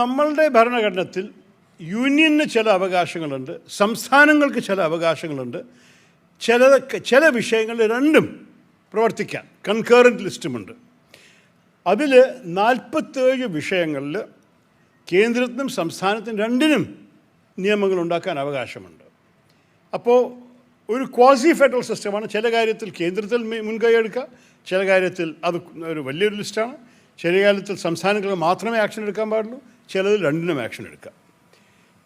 നമ്മളുടെ ഭരണഘടനത്തിൽ യൂണിയന് ചില അവകാശങ്ങളുണ്ട് സംസ്ഥാനങ്ങൾക്ക് ചില അവകാശങ്ങളുണ്ട്. ചില ചില വിഷയങ്ങൾ രണ്ടും പ്രവർത്തിക്കാൻ കൺകറന്റ് ലിസ്റ്റുമുണ്ട് അതിൽ നാൽപ്പത്തേഴ് വിഷയങ്ങളിൽ കേന്ദ്രത്തിനും സംസ്ഥാനത്തിനും രണ്ടിനും നിയമങ്ങൾ ഉണ്ടാക്കാൻ അവകാശമുണ്ട്. അപ്പോൾ ഒരു ക്വാസി ഫെഡറൽ സിസ്റ്റമാണ് ചില കാര്യത്തിൽ കേന്ദ്രത്തിൽ മുൻകൈ എടുക്കുക ചില കാര്യത്തിൽ അത് ഒരു വലിയൊരു ലിസ്റ്റാണ് ചില കാര്യത്തിൽ സംസ്ഥാനങ്ങൾ മാത്രമേ ആക്ഷൻ എടുക്കാൻ പാടുള്ളൂ. ചിലതിൽ രണ്ടിനും ആക്ഷൻ എടുക്കുക.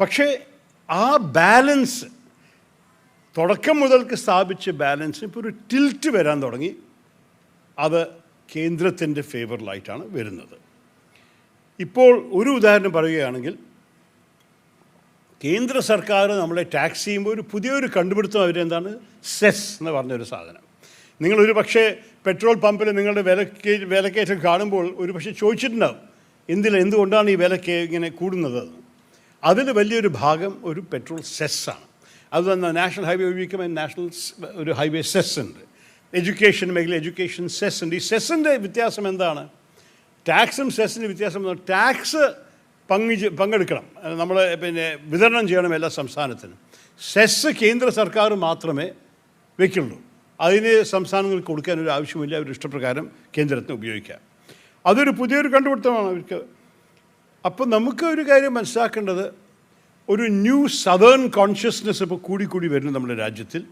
പക്ഷേ ആ ബാലൻസ് തുടക്കം മുതൽക്ക് സ്ഥാപിച്ച ബാലൻസ് ഇപ്പോൾ ഒരു ടിൽറ്റ് വരാൻ തുടങ്ങി. അത് കേന്ദ്രത്തിന്റെ ഫേവറിലായിട്ടാണ് വരുന്നത്. ഇപ്പോൾ ഒരു ഉദാഹരണം പറയുകയാണെങ്കിൽ കേന്ദ്ര സർക്കാർ നമ്മളെ ടാക്സ് ചെയ്യുമ്പോൾ ഒരു പുതിയൊരു കണ്ടുപിടുത്തം അവരെന്താണ്? സെസ് എന്ന് പറഞ്ഞൊരു സാധനം. നിങ്ങളൊരു പക്ഷേ പെട്രോൾ പമ്പിൽ നിങ്ങളുടെ വിലക്കേ വിലക്കയറ്റം കാണുമ്പോൾ ഒരു പക്ഷേ ചോദിച്ചിട്ടുണ്ടാവും. എന്തിൽ എന്തുകൊണ്ടാണ് ഈ വിലക്ക് ഇങ്ങനെ കൂടുന്നത്. അതിൽ വലിയൊരു ഭാഗം ഒരു പെട്രോൾ സെസ്സാണ് അത് തന്നെ നാഷണൽ ഹൈവേ ഉപയോഗിക്കുമ്പോൾ നാഷണൽ ഒരു ഹൈവേ സെസ് ഉണ്ട്. എഡ്യൂക്കേഷൻ മേഖല എഡ്യൂക്കേഷൻ സെസ് ഉണ്ട്. ഈ സെസ്സിന്റെ വ്യത്യാസം എന്താണ്? ടാക്സും സെസ്സിന്റെ വ്യത്യാസം എന്താണ്? ടാക്സ് പങ്കു പങ്കെടുക്കണം. നമ്മൾ പിന്നെ വിതരണം ചെയ്യണം എല്ലാ സംസ്ഥാനത്തിനും. സെസ് കേന്ദ്ര സർക്കാർ മാത്രമേ വയ്ക്കുള്ളൂ അതിന് സംസ്ഥാനങ്ങൾക്ക് കൊടുക്കാൻ ഒരു ആവശ്യമില്ല. അവർ ഇഷ്ടപ്രകാരം കേന്ദ്രത്തിന് ഉപയോഗിക്കാം. അതൊരു പുതിയൊരു കണ്ടുപിടുത്തമാണ് അവർക്ക്. അപ്പോൾ നമുക്ക് ഒരു കാര്യം മനസ്സിലാക്കേണ്ടത് ഒരു ന്യൂ സദേൺ കോൺഷ്യസ്നെസ് ഇപ്പോൾ കൂടി കൂടി വരുന്നു നമ്മുടെ രാജ്യത്തിൽ.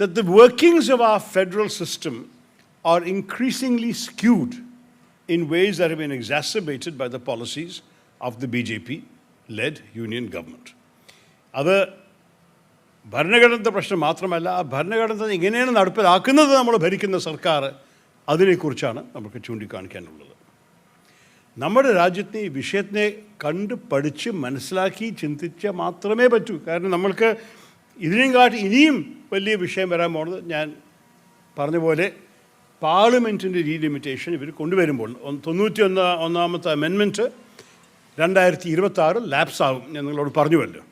The the workings of our federal system are increasingly skewed in ways that have been exacerbated by the policies of the BJP led union government. അത് ഭരണഘടനത്തെ പ്രശ്നം മാത്രമല്ല ആ ഭരണഘടന എങ്ങനെയാണ് നടപ്പിലാക്കുന്നത് നമ്മൾ ഭരിക്കുന്ന സർക്കാർ. അതിനെക്കുറിച്ചാണ് നമുക്ക് ചൂണ്ടിക്കാണിക്കാനുള്ളത്. നമ്മുടെ രാജ്യത്തെ ഈ വിഷയത്തിനെ കണ്ട് പഠിച്ച് മനസ്സിലാക്കി ചിന്തിച്ച മാത്രമേ പറ്റൂ. കാരണം നമ്മൾക്ക് ഇതിനെയും കാട്ടി ഇനിയും വലിയ വിഷയം വരാൻ പോകുന്നത് ഞാൻ പറഞ്ഞ പോലെ പാർലമെന്റിന്റെ റീലിമിറ്റേഷൻ ഇവർ കൊണ്ടുവരുമ്പോൾ തൊണ്ണൂറ്റി ഒന്ന് ഒന്നാമത്തെ അമെൻമെന്റ് രണ്ടായിരത്തി ഇരുപത്തി ആറ് ലാപ്സ് ആകും ഞാൻ നിങ്ങളോട് പറഞ്ഞുവല്ലോ.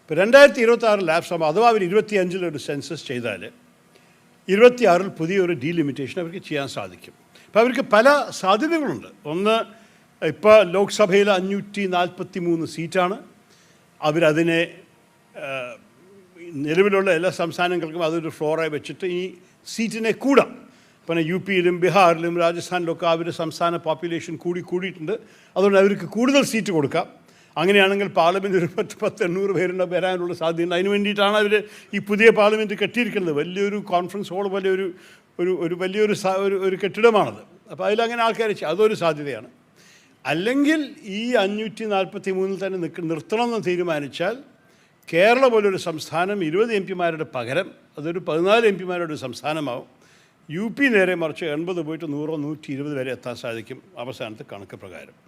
ഇപ്പോൾ രണ്ടായിരത്തി ഇരുപത്താറ് ലാപ്സ് ആകുമ്പോൾ അഥവാ അവർ ഇരുപത്തി അഞ്ചിലൊരു സെൻസസ് ചെയ്താൽ ഇരുപത്തിയാറിൽ പുതിയൊരു ഡീലിമിറ്റേഷൻ അവർക്ക് ചെയ്യാൻ സാധിക്കും. അപ്പോൾ അവർക്ക് പല സാധ്യതകളുണ്ട്. ഒന്ന് ഇപ്പോൾ ലോക്സഭയിൽ അഞ്ഞൂറ്റി നാൽപ്പത്തി മൂന്ന് സീറ്റാണ്. അവരതിനെ നിലവിലുള്ള എല്ലാ സംസ്ഥാനങ്ങൾക്കും അതൊരു ഫ്ലോറായി വെച്ചിട്ട് ഈ സീറ്റിനെ കൂടാം. പിന്നെ യു പിയിലും ബീഹാറിലും രാജസ്ഥാനിലും ഒക്കെ അവരുടെ സംസ്ഥാന പോപ്പുലേഷൻ കൂടി കൂടിയിട്ടുണ്ട്. അതുകൊണ്ട് അവർക്ക് കൂടുതൽ സീറ്റ് കൊടുക്കാം. അങ്ങനെയാണെങ്കിൽ പാർലമെന്റ് ഒരു പത്ത് പത്ത് എണ്ണൂറ് പേരുണ്ട് വരാനുള്ള സാധ്യതയുണ്ട്. അതിന് വേണ്ടിയിട്ടാണ് അവർ ഈ പുതിയ പാർലമെന്റ് കെട്ടിയിരിക്കുന്നത്. വലിയൊരു കോൺഫറൻസ് ഹോൾ പോലെ ഒരു ഒരു ഒരു വലിയൊരു ഒരു ഒരു കെട്ടിടമാണത്. അപ്പോൾ അതിലങ്ങനെ ആൾക്കാർ അതൊരു സാധ്യതയാണ്. അല്ലെങ്കിൽ ഈ അഞ്ഞൂറ്റി നാൽപ്പത്തി മൂന്നിൽ തന്നെ നിൽക്ക നിർത്തണമെന്ന് തീരുമാനിച്ചാൽ കേരള പോലൊരു സംസ്ഥാനം ഇരുപത് എം പിമാരുടെ പകരം അതൊരു പതിനാല് എം പിമാരുടെ ഒരു സംസ്ഥാനമാവും. യു പി നേരെ മറിച്ച് എൺപത് പോയിട്ട് നൂറോ നൂറ്റി ഇരുപത് വരെ എത്താൻ സാധിക്കും അവസാനത്തെ കണക്ക് പ്രകാരം.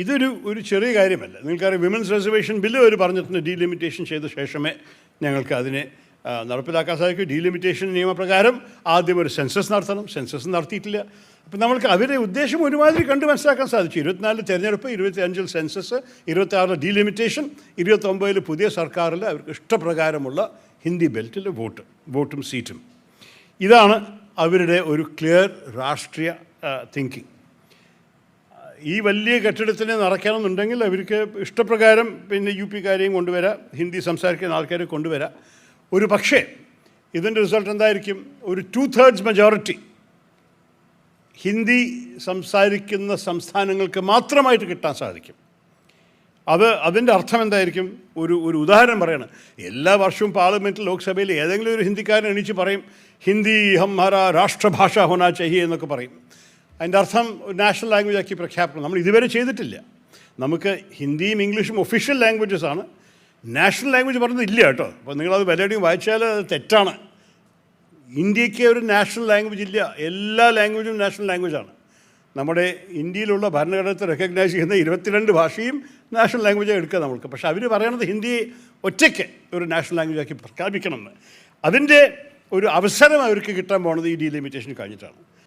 ഇതൊരു ഒരു ചെറിയ കാര്യമല്ല. നിങ്ങൾക്കറിയാം വിമൻസ് റിസർവേഷൻ ബില്ല് അവർ പറഞ്ഞിട്ടുണ്ട് ഡീലിമിറ്റേഷൻ ചെയ്ത ശേഷമേ ഞങ്ങൾക്ക് അതിനെ നടപ്പിലാക്കാൻ സാധിക്കൂ. ഡീലിമിറ്റേഷൻ നിയമപ്രകാരം ആദ്യം ഒരു സെൻസസ് നടത്തണം. സെൻസസ് നടത്തിയിട്ടില്ല. അപ്പം നമ്മൾക്ക് അവരുടെ ഉദ്ദേശം ഒരുമാതിരി കണ്ട് മനസ്സിലാക്കാൻ സാധിച്ചു. ഇരുപത്തിനാലിൽ തെരഞ്ഞെടുപ്പ് ഇരുപത്തി അഞ്ചിൽ സെൻസസ് ഇരുപത്തി ആറിൽ ഡീലിമിറ്റേഷൻ ഇരുപത്തൊമ്പതിൽ പുതിയ സർക്കാരിൽ അവർക്ക് ഇഷ്ടപ്രകാരമുള്ള ഹിന്ദി ബെൽറ്റിൽ വോട്ട് വോട്ടും സീറ്റും. ഇതാണ് അവരുടെ ഒരു ക്ലിയർ രാഷ്ട്രീയ തിങ്കിങ് ഈ വലിയ കെട്ടിടത്തിനെ നിറയ്ക്കണമെന്നുണ്ടെങ്കിൽ അവർക്ക് ഇഷ്ടപ്രകാരം പിന്നെ യു പിക്കാരെയും കൊണ്ടുവരാം ഹിന്ദി സംസാരിക്കുന്ന ആൾക്കാരെ കൊണ്ടുവരാം. ഒരു പക്ഷേ ഇതിന്റെ റിസൾട്ട് എന്തായിരിക്കും? ഒരു ടു തേർഡ്സ് മെജോറിറ്റി ഹിന്ദി സംസാരിക്കുന്ന സംസ്ഥാനങ്ങൾക്ക് മാത്രമായിട്ട് കിട്ടാൻ സാധിക്കും. അത് അതിന്റെ അർത്ഥം എന്തായിരിക്കും? ഒരു ഒരു ഉദാഹരണം പറയണം. എല്ലാ വർഷവും പാർലമെന്റിൽ ലോക്സഭയിൽ ഏതെങ്കിലും ഒരു ഹിന്ദിക്കാരൻ എണീച്ച് പറയും ഹിന്ദി ഹം ഹമാര രാഷ്ട്രഭാഷ ഹോനാ ചഹിയെ എന്നൊക്കെ പറയും. അതിന്റെ അർത്ഥം നാഷണൽ ലാംഗ്വേജ് ആക്കി പ്രഖ്യാപിക്കണം. നമ്മൾ ഇതുവരെ ചെയ്തിട്ടില്ല. നമുക്ക് ഹിന്ദിയും ഇംഗ്ലീഷും ഒഫീഷ്യൽ ലാംഗ്വേജസ് ആണ്. നാഷണൽ ലാംഗ്വേജ് പറഞ്ഞത് ഇല്ല കേട്ടോ. അപ്പോൾ നിങ്ങളത് വല്ലവരുടെയും വായിച്ചാൽ അത് തെറ്റാണ്. ഇന്ത്യയ്ക്ക് ഒരു നാഷണൽ ലാംഗ്വേജ് ഇല്ല. എല്ലാ ലാംഗ്വേജും നാഷണൽ ലാംഗ്വേജാണ് നമ്മുടെ ഇന്ത്യയിലുള്ള ഭരണഘടനത്തെ റെക്കഗ്നൈസ് ചെയ്യുന്ന ഇരുപത്തിരണ്ട് ഭാഷയും നാഷണൽ ലാംഗ്വേജായി എടുക്കുക നമ്മൾക്ക്. പക്ഷേ അവർ പറയണത് ഹിന്ദി ഒറ്റയ്ക്ക് ഒരു നാഷണൽ ലാംഗ്വേജാക്കി പ്രഖ്യാപിക്കണമെന്ന്. അതിന്റെ ഒരു അവസരം അവർക്ക് കിട്ടാൻ പോണത് ഈ ഡീലിമിറ്റേഷൻ കഴിഞ്ഞിട്ടാണ്.